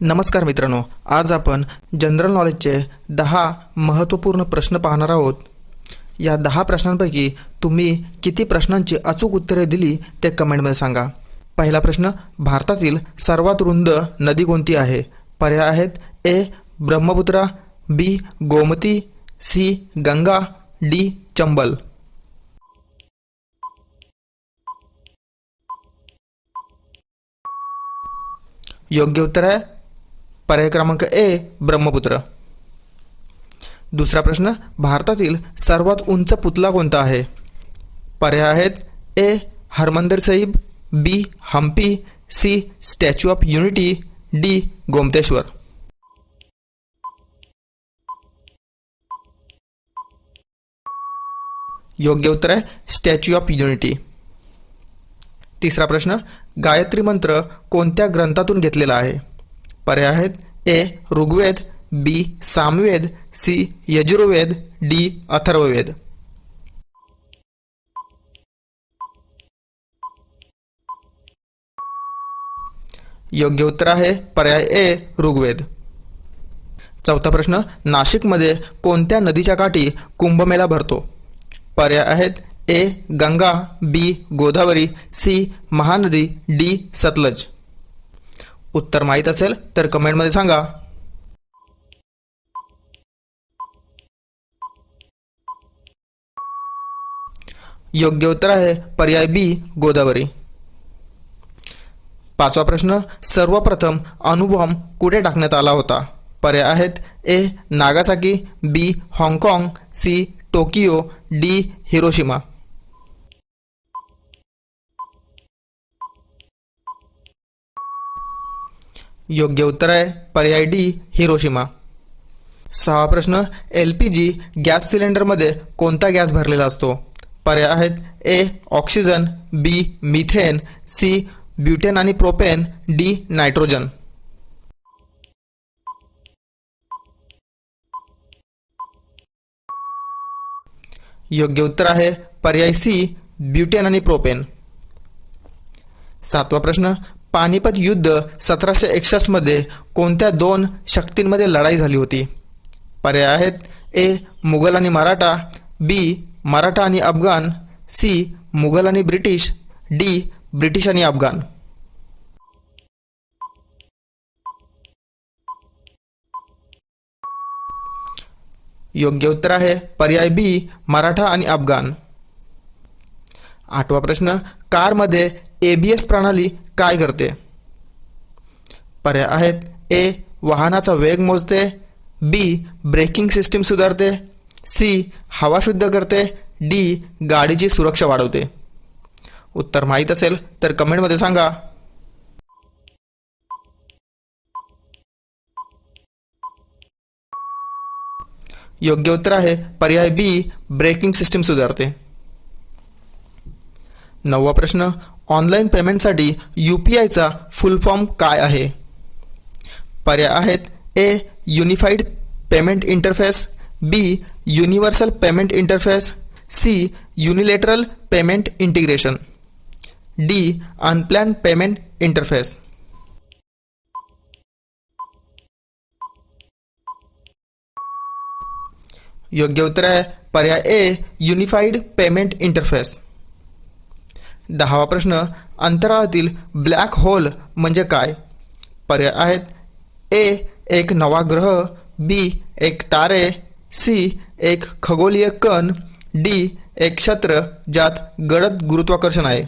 नमस्कार मित्रांनो आज आपण जनरल नॉलेजचे दहा महत्त्वपूर्ण प्रश्न पाहणार आहोत. या दहा प्रश्नांपैकी तुम्ही किती प्रश्नांची अचूक उत्तरे दिली ते कमेंटमध्ये सांगा. पहिला प्रश्न भारतातील सर्वात रुंद नदी कोणती आहे? पर्याय आहेत A Brahmaputra B Gomti C Ganga D Chambal. योग्य उत्तर आहे पर्याय क्रमांक ए ब्रह्मपुत्र. दुसरा प्रश्न भारतातील सर्वात उंच पुतळा कोणता आहे? पर्याय आहेत A Harmandir Sahib B Hampi C statue of unity D Gomateshwar. योग्य उत्तर आहे स्टॅच्यू ऑफ युनिटी. तिसरा प्रश्न गायत्री मंत्र कोणत्या ग्रंथातून घेतलेला आहे? पर्याय आहेत. A Rigveda B Samaveda C Yajurveda D Atharvaveda. योग्य उत्तर आहे पर्याय ए ऋग्वेद. चौथा प्रश्न नाशिकमध्ये कोणत्या नदीच्या काठी कुंभमेळा भरतो? पर्याय आहेत A Ganga B Godavari C Mahanadi D Sutlej. उत्तर माहीत असेल तर कमेंटमध्ये सांगा. योग्य उत्तर आहे पर्याय बी गोदावरी. पाचवा प्रश्न सर्वप्रथम अणुबॉम्ब कुठे टाकण्यात आला होता? पर्याय आहेत ए नागासाकी बी हाँगकाँग सी टोकियो डी हिरोशिमा. योग्य उत्तर आहे. पर्याय डी हिरोशिमा. सहा प्रश्न एल पी जी गॅस सिलेंडरमध्ये कोणता गॅस भरलेला असतो? पर्याय आहेत A oxygen B methane C butane आणि प्रोपेन डी नायट्रोजन. योग्य उत्तर आहे. पर्याय सी ब्युटेन आणि प्रोपेन. सातवा प्रश्न पानिपत युद्ध सतराशे एकसष्टमध्ये कोणत्या दोन शक्तींमध्ये लढाई झाली होती? पर्याय आहेत ए मुघल आणि मराठा बी मराठा आणि अफगाण सी मुघल आणि ब्रिटिश डी ब्रिटिश आणि अफगाण. योग्य उत्तर आहे पर्याय बी मराठा आणि अफगाण. आठवा प्रश्न कारमध्ये ए बी एस प्रणाली काय करते? पर्याय आहेत ए वाहनाचा वेग मोजते बी ब्रेकिंग सिस्टीम सुधारते सी हवा शुद्ध करते डी गाडीची सुरक्षा वाढवते. उत्तर माहीत असेल तर कमेंटमध्ये सांगा. योग्य उत्तर आहे पर्याय बी ब्रेकिंग सिस्टीम सुधारते. नववा प्रश्न ऑनलाईन पेमेंटसाठी यू पी आयचा फुल फॉर्म काय आहे? पर्याय आहेत A, unified payment interface, B, universal payment interface, C, unilateral payment integration, D, unplanned payment interface. योग्य उत्तर आहे पर्याय ए, युनिफाईड पेमेंट इंटरफेस. दहावा प्रश्न अंतराळातील ब्लॅक होल म्हणजे काय? पर्याय आहेत. ए एक नवा ग्रह बी एक तारे सी एक खगोलीय कण डी एक क्षेत्र ज्यात गडद गुरुत्वाकर्षण आहे.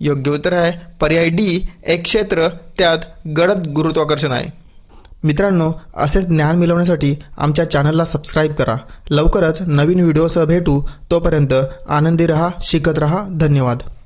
योग्य उत्तर आहे. पर्याय डी एक क्षेत्र त्यात गडद गुरुत्वाकर्षण आहे. मित्रांनो असेच ज्ञान मिळवण्यासाठी आमच्या चॅनलला सबस्क्राईब करा. लवकरच नवीन व्हिडिओसह भेटू. तोपर्यंत आनंदी रहा शिकत रहा. धन्यवाद.